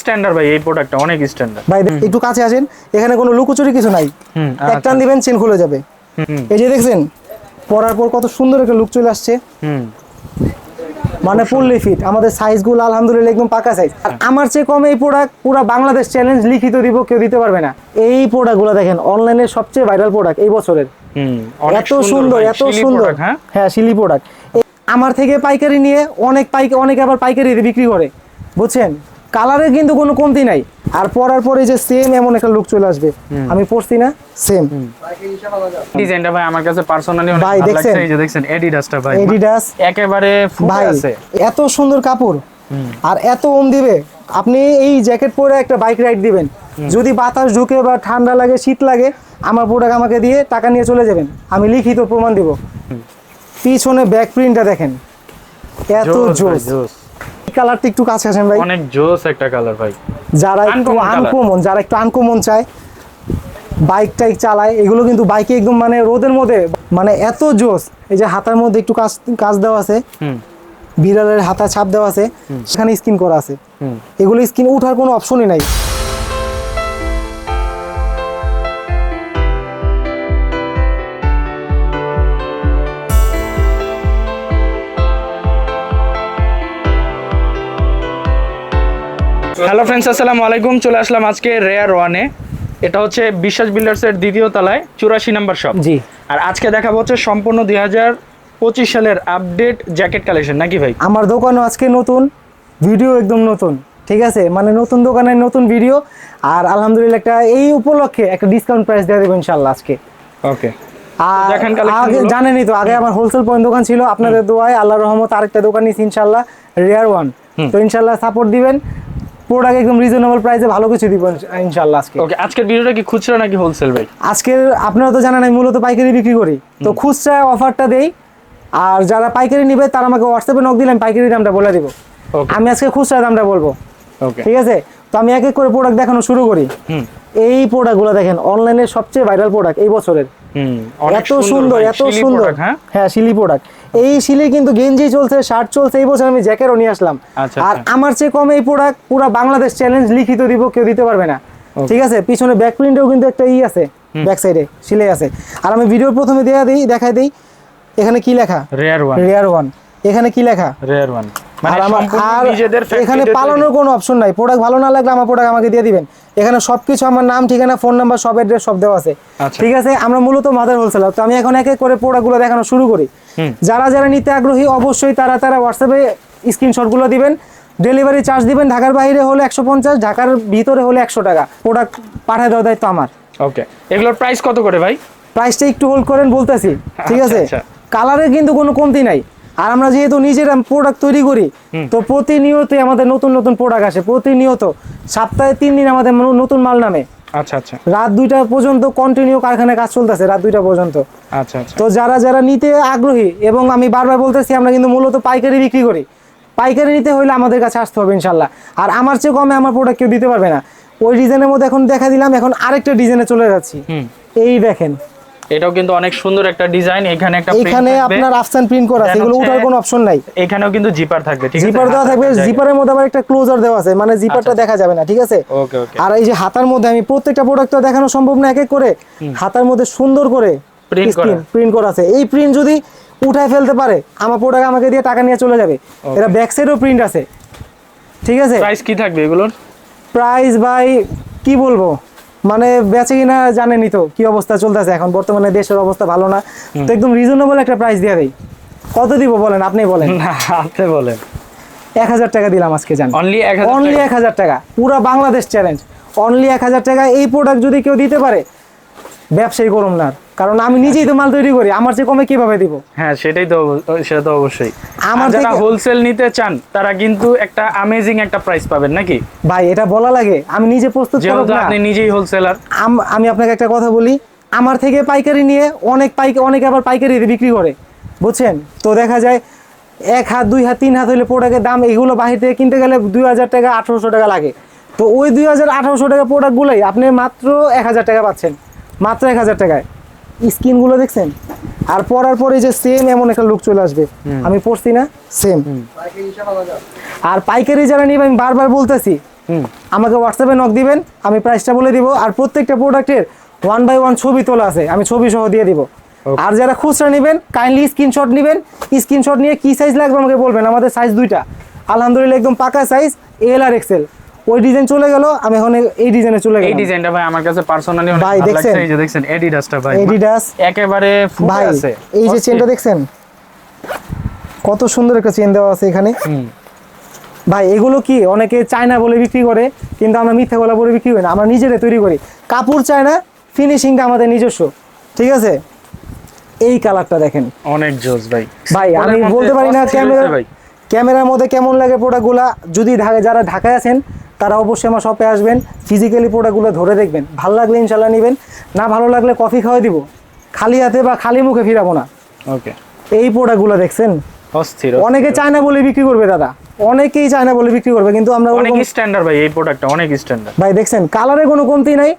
Standard ভাই এই প্রোডাক্টটা অনেক স্ট্যান্ডার্ড ভাই একটু কাছে আসেন এখানে কোনো লুকোচুরি কিছু নাই। এক টান দিবেন চেন খুলে যাবে। এই যে দেখছেন পরার পর কত সুন্দর একটা লুক চলে আসছে। মানে ফুললি ফিট আমাদের সাইজগুলো আলহামদুলিল্লাহ একদম পাকা সাইজ আর আমার চেয়ে কম এই প্রোডাক্ট পুরো বাংলাদেশ চ্যালেঞ্জ লিখিত দিব কেউ দিতে পারবে না। এই প্রোডাক্টগুলো দেখেন অনলাইনের সবচেয়ে ভাইরাল প্রোডাক্ট এই বছরের। হুম এত সুন্দর এত সুন্দর। হ্যাঁ? হ্যাঁ শিলি প্রোডাক্ট আমার থেকে পাইকারি নিয়ে অনেক পাইকারি অনেকে আবার পাইকারিতে বিক্রি করে। বুঝছেন? কালারে কিন্তু কোনো কমতি নাই। আর পরার পরে যে সেম এমন একটা লুক চলে আসবে আমি পরছি না সেম ডিজাইনটা ভাই আমার কাছে পার্সোনালি অনেক ভালো লাগছে? এই যে দেখছেন এডিডাসটা ভাই। এডিডাস একেবারে ফুটে আছে। এত সুন্দর কাপড়। আর এত ওম দিবে। আপনি এই জ্যাকেট পরে একটা বাইক রাইড দিবেন। যদি বাতাস ঢুকে বা ঠান্ডা লাগে শীত লাগে আমার প্রোডাক্ট আমাকে দিয়ে টাকা নিয়ে চলে যাবেন। আমি লিখিত প্রমাণ দিব। পিছনে ব্যাক প্রিন্টটা দেখেন। এত জোস। কালারটা একটু কাছে আসেন ভাই। অনেক জোস একটা কালার ভাই। যারা একটু আনকমন যারা একটু আনকমন চায় বাইক টাইক চালায় এগুলো কিন্তু বাইকে একদম মানে রোদের মধ্যে মানে এত জোস। এই যে হাতার মধ্যে একটু কাজ কাজ দেওয়া আছে বিড়ালের হাতা ছাপ দেওয়া আছে সেখানে স্কিন করা আছে। এগুলো স্কিন উঠার কোনো অপশনই নাই। হ্যালো ফ্রেন্ডস আসসালামু আলাইকুম। চলে আসলাম আজকে রেয়ার ওয়ানে এটা হচ্ছে বিশ্বাস বিল্ডার্সের দ্বিতীয় তলায় চুরাশি নাম্বার শপ জি। আর আজকে দেখাবো হচ্ছে সম্পূর্ণ দুই হাজার পঁচিশ সালের আপডেট জ্যাকেট কালেকশন নাকি ভাই? আমার দোকানও আজকে নতুন ভিডিও একদম নতুন ঠিক আছে? মানে নতুন দোকানের নতুন ভিডিও আর আলহামদুলিল্লাহ একটা এই উপলক্ষে একটা ডিসকাউন্ট প্রাইস দেওয়া দেবো ইনশাল্লাহ আজকে। ওকে আগে। জানেনই তো আগে আমার হোলসেল পয়েন্ট দোকান ছিল। আপনাদের দোয়ায় আল্লাহ রহমত আরেকটা দোকান নিয়েছি ইনশাল্লাহ রেয়ার ওয়ান তো ইনশাল্লাহ সাপোর্ট দিবেন। প্রোডাক্ট একদম রিজনেবল প্রাইসে ভালো কিছু দিব ইনশাল্লাহ আজকে। ওকে আজকের ভিডিওটা কি খুচরা নাকি হোলসেল ভাই? আজকের আপনারা তো জানেন আমি মূলত পাইকারি বিক্রি করি। তো খুচরা অফারটা দেই আর যারা পাইকারি নিবে তারা আমাকে হোয়াটসঅ্যাপে নক দিলে আমি পাইকারি দামটা বলে দিব। আমি আজকে খুচরা দামটা বলব। ঠিক আছে? তো আমি এক এক করে প্রোডাক্ট দেখানো শুরু করি। এই প্রোডাক্টগুলো দেখেন অনলাইনের সবচেয়ে ভাইরাল প্রোডাক্ট এই বছরের। এত সুন্দর এত সুন্দর। হ্যাঁ? হ্যাঁ শিলি প্রোডাক্ট এই শিলে কিন্তু গেঞ্জি চলছে শার্ট চলছে এই বছর আমি জ্যাকেটও নিয়ে আসলাম। আচ্ছা, আর আচ্ছা। আমার চেয়ে কম এই প্রোডাক্ট পুরো বাংলাদেশ চ্যালেঞ্জ লিখিত দিব কেউ দিতে পারবে না। ঠিক আছে? পিছনে ব্যাক প্রিন্টেও কিন্তু একটা ই আছে ব্যাক সাইডে সিলাই আছে। আর আমি ভিডিও প্রথমে দেয়া দিই দেখাই দিই। এখানে কি লেখা? রেয়ার ওয়ান রেয়ার ওয়ান এখানে কি লেখা? রেয়ার ওয়ান আর আমার আর এখানে পালানোর কোনো অপশন নাই। প্রোডাক্ট ভালো না লাগলে আমার প্রোডাক্ট আমাকে দিয়ে দিবেন। এখানে সবকিছু আমার নাম ঠিকানা ফোন নাম্বার সব অ্যাড্রেস সব দেওয়া আছে। আচ্ছা। ঠিক আছে? আমরা মূলত মাদার হোলসেলার তো আমি এখন এক এক করে প্রোডাক্টগুলো দেখানো শুরু করি। যারা যারা নিতে আগ্রহী অবশ্যই তারা তারা হোয়াটসঅ্যাপে স্ক্রিনশটগুলো দিবেন। ডেলিভারি চার্জ দিবেন। ঢাকার বাইরে হলে একশো পঞ্চাশ ঢাকার ভিতরে হলে একশো টাকা। প্রোডাক্ট পাঠিয়ে দেওয়ার দায়িত্ব আমার। ওকে এগুলোর প্রাইস কত করে ভাই? প্রাইসটা একটু হোল্ড করেন বলতেছি। ঠিক আচ্ছা, আছে? আচ্ছা। কালারের কিন্তু কোনো কমতি নাই। আর আমরা যেহেতু নিজেরা প্রোডাক্ট তৈরি করি তো প্রতিনিয়তই আমাদের নতুন নতুন প্রোডাক্ট আসে প্রতিনিয়ত। সপ্তাহে তিন দিন আমাদের নতুন মাল নামে। আচ্ছা আচ্ছা। রাত দুইটা পর্যন্ত কন্টিনিউ কারখানায় কাজ চলতেছে রাত দুইটা পর্যন্ত। আচ্ছা আচ্ছা। তো যারা যারা নিতে আগ্রহী এবং আমি বারবার বলতেছি আমরা কিন্তু মূলত পাইকারি বিক্রি করি। পাইকারি নিতে হলে আমাদের কাছে আসতে হবে ইনশাল্লাহ। আর আমার চেয়ে কমে আমার প্রোডাক্ট কেউ দিতে পারবে না। ওই ডিজাইনের মধ্যে এখন দেখা দিলাম এখন আরেকটা ডিজাইনে চলে যাচ্ছি। এই দেখেন। এটাও কিন্তু অনেক সুন্দর একটা ডিজাইন এখানে একটা এখানে আপনার আফসান প্রিন্ট করা আছে এগুলো উঠার কোনো অপশন নাই। এখানেও কিন্তু জিপার থাকবে ঠিক আছে? জিপার দেওয়া থাকবে জিপারের মধ্যে আবার একটা ক্লোজার দেওয়া আছে মানে জিপারটা দেখা যাবে না ঠিক আছে? ওকে ওকে আর এই যে হাতার মধ্যে আমি প্রত্যেকটা প্রোডাক্ট তো দেখানো সম্ভব না এক এক করে। হাতার মধ্যে সুন্দর করে প্রিন্ট করা। প্রিন্ট করা আছে। এই প্রিন্ট যদি উঠায় ফেলতে পারে আমার প্রোডাক্ট আমাকে দিয়ে টাকা নিয়ে চলে যাবে। এটা ব্যাক সাইডেও প্রিন্ট আছে ঠিক আছে? প্রাইস কি থাকবে এগুলোর? প্রাইস ভাই কি বলব? মানে বেচে কিনা জানেনি তো কি অবস্থা চলতেছে। এখন বর্তমানে দেশের অবস্থা ভালো না। তো একদম রিজনেবল একটা প্রাইস দিয়ে দেয় কত দিব বলেন? আপনি বলেন। না আপনি বলেন। এক হাজার টাকা দিলাম আজকে জান। অনলি এক অনলি এক হাজার টাকা। পুরো বাংলাদেশ চ্যালেঞ্জ অনলি এক হাজার টাকা। এই প্রোডাক্ট যদি কেউ দিতে পারে ব্যবসায়ী করুন না। কারণ আমি নিজেই তো মাল তৈরি করি আমার চেয়ে কমে কীভাবে দিব? হ্যাঁ সেটাই তো সেটা তো অবশ্যই। আমার যারা হোলসেল নিতে চান তারা কিন্তু একটা অ্যামেজিং একটা প্রাইস পাবেন নাকি? ভাই এটা বলা লাগে আমি নিজে প্রস্তুত করব না। আপনি নিজেই হোলসেলার আমি আপনাকে একটা কথা বলি আমার থেকে পাইকারি নিয়ে অনেক পাইক অনেকে আবার পাইকারিতে বিক্রি করে বুঝছেন? তো দেখা যায় এক হাত দুই হাত তিন হাত হলে প্রোডাক্টের দাম এগুলো বাহির থেকে কিনতে গেলে দুই হাজার টাকা আঠারোশো টাকা লাগে। তো ওই দুই হাজার আঠারোশো টাকা প্রোডাক্টগুলোই আপনি মাত্র এক হাজার টাকা পাচ্ছেন মাত্র এক হাজার টাকায়। স্কিনগুলো দেখছেন? আর পরার পরে যে সেম এমন একটা লুক চলে আসবে। আমি পড়ছি না সেম আর পাইকারি যারা নিবে আমি বারবার বলতেছি আমাকে হোয়াটসঅ্যাপে নক দিবেন আমি প্রাইসটা বলে দিব আর প্রত্যেকটা প্রোডাক্টের ওয়ান বাই ওয়ান ছবি তোলা আছে আমি ছবি সহ দিয়ে দিব। আর যারা খুচরা নেবেন কাইন্ডলি স্ক্রিনশট নেবেন স্ক্রিনশট নিয়ে কি সাইজ লাগবে আমাকে বলবেন আমাদের সাইজ দুইটা। আলহামদুলিল্লাহ একদম পাকা সাইজ এল আর এক্সেল ওই ডিজাইন চলে গেল আমি এখন এই ডিজাইনে চলে এই ডিজাইনটা ভাই আমার কাছে পার্সোনালি অনেক ভালো লাগছে। এই যে দেখছেন এডিডাসটা ভাই। এডিডাস একেবারে ফুটে আছে। এই যে। চেনটা দেখছেন? কত সুন্দর একটা চেন দেওয়া আছে এখানে। ভাই এগুলো কি? অনেকে চায়না বলে বিক্রি করে কিন্তু আমরা মিথ্যা গলা বলে বিক্রি করি না আমরা নিজেরা তৈরি করি। কাপড় চায়না ফিনিশিংটা আমাদের নিজস্ব। ঠিক আছে? এই কালারটা দেখেন। অনেক জোস ভাই। ভাই আমি বলতে পারি না ক্যামেরা ক্যামেরার মধ্যে কেমন লাগে প্রোডাক্টগুলা যদি যারা ঢাকায় আছেন তারা অবশ্যই আমার শপে আসবেন ফিজিক্যালি প্রোডাক্টগুলো ধরে দেখবেন। ভালো লাগলে ইনশাল্লাহ নেবেন না ভালো লাগলে কফি খাওয়াই দিব। খালি হাতে বা খালি মুখে ফিরাবো না। ওকে এই প্রোডাক্টগুলো দেখছেন? অস্থির অনেকে চায়না বলে বিক্রি করবে দাদা। অনেকেই চায়না বলে বিক্রি করবে কিন্তু আমরা অনেক স্ট্যান্ডার্ড ভাই এই প্রোডাক্টটা অনেক স্ট্যান্ডার্ড ভাই দেখছেন? কালারে কোনো কমতি নাই।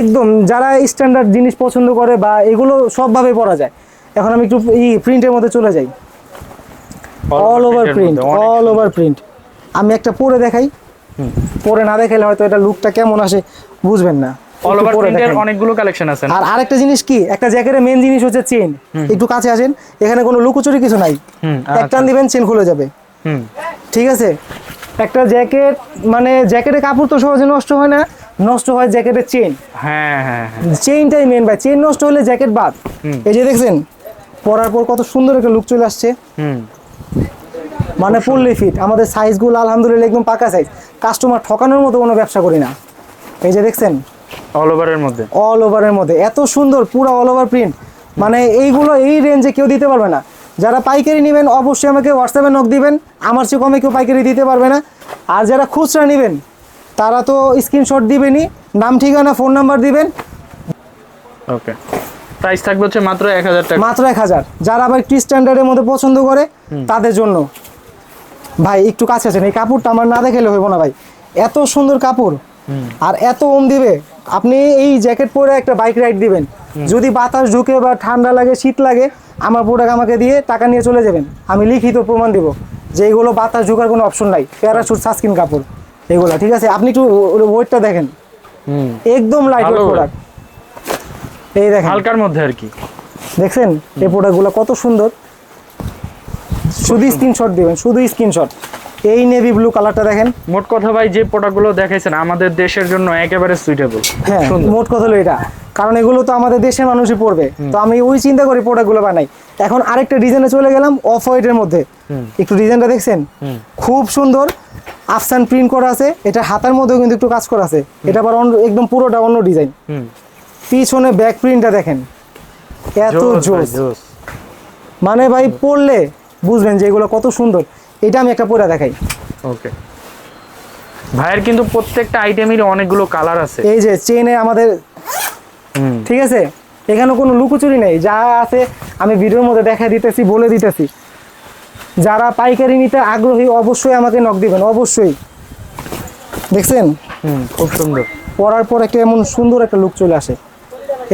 একদম যারা স্ট্যান্ডার্ড জিনিস পছন্দ করে বা এগুলো সবভাবে পরা যায়। এখন আমি একটু এই প্রিন্টের মধ্যে চলে যাই। All over print all over print আমি একটা পরে দেখাই। পরে না দেখাইলে হয়তো এটা লুকটা কেমন আসে বুঝবেন না। অল ওভার প্রিন্টের অনেকগুলো কালেকশন আছে আর আরেকটা জিনিস কি একটা জ্যাকেটের মেন জিনিস হচ্ছে চেন একটু কাছে আসেন এখানে কোনো লুকোচুরি কিছু নাই। এক টান দিবেন চেন খুলে যাবে। ঠিক আছে? একটা জ্যাকেট মানে জ্যাকেটের কাপড় তো সহজে নষ্ট হয় না নষ্ট হয় জ্যাকেটের চেন হ্যাঁ হ্যাঁ হ্যাঁ। চেইনটাই মেন ভাই চেইন নষ্ট হলে জ্যাকেট বাদ। এই যে দেখছেন পরার পর কত সুন্দর একটা লুক চলে আসছে। মানে ফুললি ফিট আমাদের সাইজগুলো আলহামদুলিল্লাহ একদম পাকা সাইজ কাস্টমার ঠকানোর মতো কোনো ব্যবসা করি না। এই যে দেখছেন? অল ওভারের মধ্যে। অল ওভারের মধ্যে। এত সুন্দর পুরো অল ওভার প্রিন্ট মানে এইগুলো এই রেঞ্জে কেউ দিতে পারবে না। যারা পাইকারি নেবেন অবশ্যই আমাকে হোয়াটসঅ্যাপে নক দিবেন। আমার চেয়ে কমে কেউ পাইকারি দিতে পারবে না। আর যারা খুচরা নেবেন তারা তো স্ক্রিনশট দিবেনই। নাম ঠিকানা ফোন নাম্বার দিবেন। ওকে প্রাইস থাকবে হচ্ছে মাত্র এক হাজার টাকা। মাত্র এক হাজার। যারা আবার একটু স্ট্যান্ডার্ডের মধ্যে পছন্দ করে তাদের জন্য। ভাই একটু কাছে আছেন এই কাপড়টা আমার না দেখালে হইব না ভাই। এত সুন্দর কাপড় আর এত ওম দিবে। আপনি এই জ্যাকেট পরে একটা বাইক রাইড দিবেন। যদি বাতাস ঢুকে বা ঠান্ডা লাগে শীত লাগে আমার প্রোডাক্ট আমাকে দিয়ে টাকা নিয়ে চলে যাবেন। আমি লিখিত প্রমাণ দিব যে এগুলো বাতাস ঢোকার কোনো অপশন নাই। প্যারাশুট সাস্কিন কাপড় এগুলো ঠিক আছে? আপনি একটু ওয়েটটা দেখেন। একদম লাইট প্রোডাক্ট এই দেখেন। হালকার মধ্যে আর কি। দেখছেন? এই প্রোডাক্টগুলো কত সুন্দর। শুধু স্ক্রিনশট দিবেন শুধু স্ক্রিনশট এই নেভি ব্লু কালারটা দেখেন। মোট কথা ভাই যে প্রোডাক্টগুলো দেখাইছেন আমাদের দেশের জন্য একেবারে সুইটেবল হ্যাঁ মোট কথা হলো এটা। কারণ এগুলো তো আমাদের দেশের মানুষই পড়বে। তো আমি ওই চিন্তা করি প্রোডাক্টগুলো বানাই। এখন আরেকটা ডিজাইনে চলে গেলাম অফ হোয়াইটের মধ্যে একটু ডিজাইনটা দেখছেন? খুব সুন্দর। আফসান প্রিন্ট করা আছে। এটা হাতার মধ্যেও কিন্তু একটু কাজ করা আছে। এটা আবার অন্য একদম পুরোটা অন্য ডিজাইন পিছনে ব্যাক প্রিন্টটা দেখেন। এত জোস। মানে ভাই পড়লে বুঝবেন যে এগুলো কত সুন্দর। এটা আমি একটা পরে দেখাই। ওকে ভাইয়ের কিন্তু প্রত্যেকটা আইটেমেরই অনেকগুলো কালার আছে। এই যে চেনে আমাদের ঠিক আছে? এখানে কোনো লুকোচুরি নেই। যা আছে আমি ভিডিওর মধ্যে দেখা দিতেছি বলে দিতেছি। যারা পাইকারি নিতে আগ্রহী অবশ্যই আমাকে নক দিবেন অবশ্যই। দেখছেন? হুম খুব সুন্দর। পরার পর একটা এমন সুন্দর একটা লুক চলে আসে।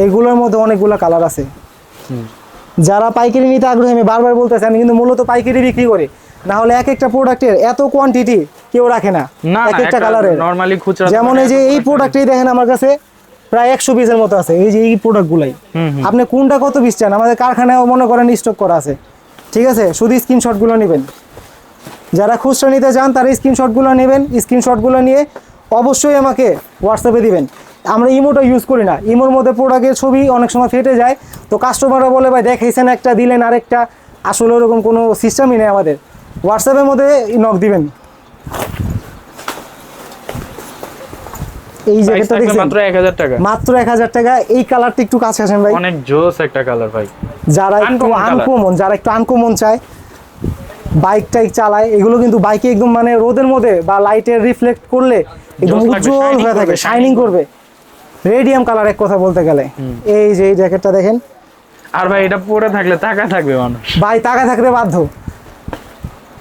এইগুলোর মধ্যে অনেকগুলো কালার আছে। যারা পাইকারি নিতে আগ্রহী আমি বারবার বলতেছি আমি কিন্তু মূলত পাইকারি বিক্রি করি। না হলে এক একটা প্রোডাক্টের এত কোয়ান্টিটি কেউ রাখে না এক একটা কালারের নরমালি খুচরা যেমন এই যে এই প্রোডাক্টই দেখেন আমার কাছে প্রায় একশো পিসের মতো আছে এই যে এই প্রোডাক্টগুলাই। আপনি কোনটা কত পিস চান? আমাদের কারখানায় মনে করেন স্টক করা আছে। ঠিক আছে? শুধু স্ক্রিনশটগুলো নেবেন। যারা খুচরা নিতে চান তারা স্ক্রিনশটগুলো নেবেন স্ক্রিনশটগুলো নিয়ে অবশ্যই আমাকে হোয়াটসঅ্যাপে দিবেন। আমরা ইমোটা ইউজ করি না। ইমোর মধ্যে প্রোডাক্টের ছবি অনেক সময় ফেটে যায়। তো কাস্টমাররা বলে ভাই দেখাইছেন একটা দিলেন আরেকটা। আসলে ওরকম কোনো সিস্টেমই নেই আমাদের। হোয়াটসঅ্যাপের মধ্যে নক দিবেন। এই জ্যাকেটটা দেখছেন? মাত্র এক হাজার টাকা। মাত্র এক হাজার টাকা। এই কালারটা একটু কাছে আসেন ভাই। অনেক জোস একটা কালার ভাই। যারা একটু আনকমন যারা একটু আনকমন চায় বাইক টাইক চালায় এগুলো কিন্তু বাইকে একদম মানে রোদের মধ্যে বা লাইটের রিফ্লেক্ট করলে একদম উজ্জ্বল হয়ে থাকে শাইনিং করবে। রেডিয়াম কালার এক কথা বলতে গেলে। এই যে এই জ্যাকেটটা দেখেন। আর ভাই এটা পরে থাকলে টাকা থাকবে মানুষ। ভাই টাকা থাকতে বাধ্য।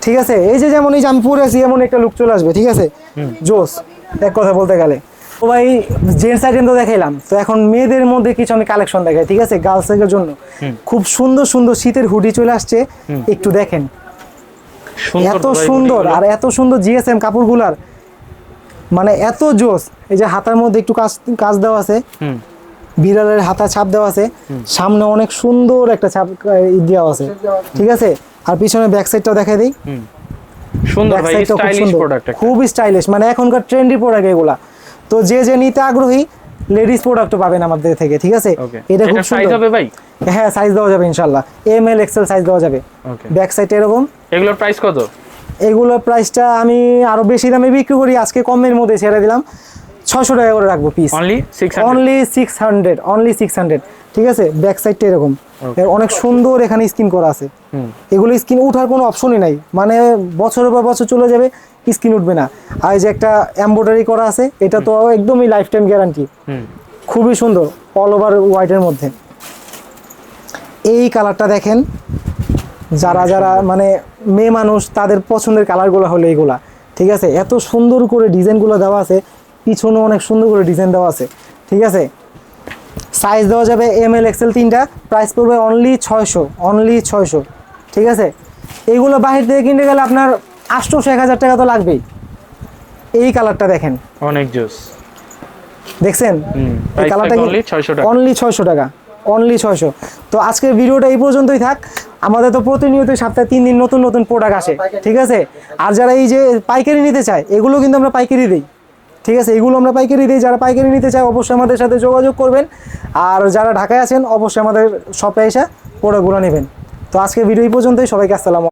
ঠিক আছে? এই যে যেমন এই যে আমি পরে আছি এমন একটা লুক চলে আসবে ঠিক আছে? জোস এক কথা বলতে গেলে। তো ভাই জেন্টস আইটেম তো দেখাইলাম। তো এখন মেয়েদের মধ্যে কিছু আমি কালেকশন দেখাই ঠিক আছে? গার্লস এর জন্য। খুব সুন্দর সুন্দর শীতের হুডি চলে আসছে। একটু দেখেন। এত সুন্দর আর এত সুন্দর জিএসএম কাপড়গুলার মানে এত জোস এই যে হাতার মধ্যে একটু কাজ কাজ দেওয়া আছে। বিড়ালের হাতা ছাপ দেওয়া আছে। সামনে অনেক সুন্দর একটা ছাপ দেওয়া আছে। ঠিক আছে? আর পিছনে ব্যাক সাইডটাও দেখাই দিই। হুম। সুন্দর ভাই খুব স্টাইলিশ সুন্দর। প্রোডাক্ট খুব স্টাইলিশ মানে এখনকার ট্রেন্ডি প্রোডাক্ট এগুলা। তো যে যে নিতে আগ্রহী লেডিস প্রোডাক্টও পাবেন আমাদের থেকে ঠিক আছে? এটা খুব সুন্দর। হবে ভাই? হ্যাঁ সাইজ দেওয়া যাবে ইনশাল্লাহ। এম এল এক্সেল সাইজ দেওয়া যাবে। ব্যাক সাইড এরকম। এগুলোর প্রাইস কত? এগুলোর প্রাইসটা আমি আরও বেশি দামে বিক্রি করি আজকে কমের মধ্যে ছেড়ে দিলাম। ছশো টাকা করে রাখব piece only six only six hundred only six hundred ঠিক আছে? ব্যাক সাইডটা এরকম। এর অনেক সুন্দর এখানে স্কিন করা আছে। এগুলো স্কিন উঠার কোনো অপশনই নাই। মানে বছরের পর বছর চলে যাবে স্কিন উঠবে না। আর যে একটা এমব্রয়ডারি করা আছে এটা তো একদমই লাইফ টাইম গ্যারান্টি খুবই সুন্দর অল ওভার হোয়াইটের মধ্যে। এই কালারটা দেখেন। যারা যারা মানে মেয়ে মানুষ তাদের পছন্দের কালারগুলো হলো এগুলা। ঠিক আছে? এত সুন্দর করে ডিজাইনগুলো দেওয়া আছে পিছনে অনেক সুন্দর করে ডিজাইন দেওয়া আছে। ঠিক আছে? সাইজ দেওয়া যাবে এম এল এক্সেল তিনটা প্রাইস পড়বে অনলি ছয়শো অনলি ছয়শো। ঠিক আছে? এইগুলো বাহির থেকে কিনতে গেলে আপনার আটশোশো এক হাজার টাকা তো লাগবেই। এই কালারটা দেখেন। অনেক জোস। দেখছেন? এই কালারটা অনলি 600 টাকা। অনলি ছয়শো টাকা। অনলি ছয়শো। তো আজকের ভিডিওটা এই পর্যন্তই থাক। আমাদের তো প্রতিনিয়ত সপ্তাহে তিন দিন নতুন নতুন প্রোডাক্ট আসে, ঠিক আছে? আর যারা এই যে পাইকারি নিতে চায়, এগুলো কিন্তু আমরা পাইকারি দিই, ঠিক আছে? এগুলো আমরা পাইকারি দিই, যারা পাইকারি নিতে চায়, অবশ্যই আমাদের সাথে যোগাযোগ করবেন। আর যারা ঢাকায় আছেন, অবশ্যই আমাদের শপে এসে প্রোডাক্টগুলো নেবেন। তো আজকে ভিডিও এই পর্যন্তই। সবাইকে আসসালাম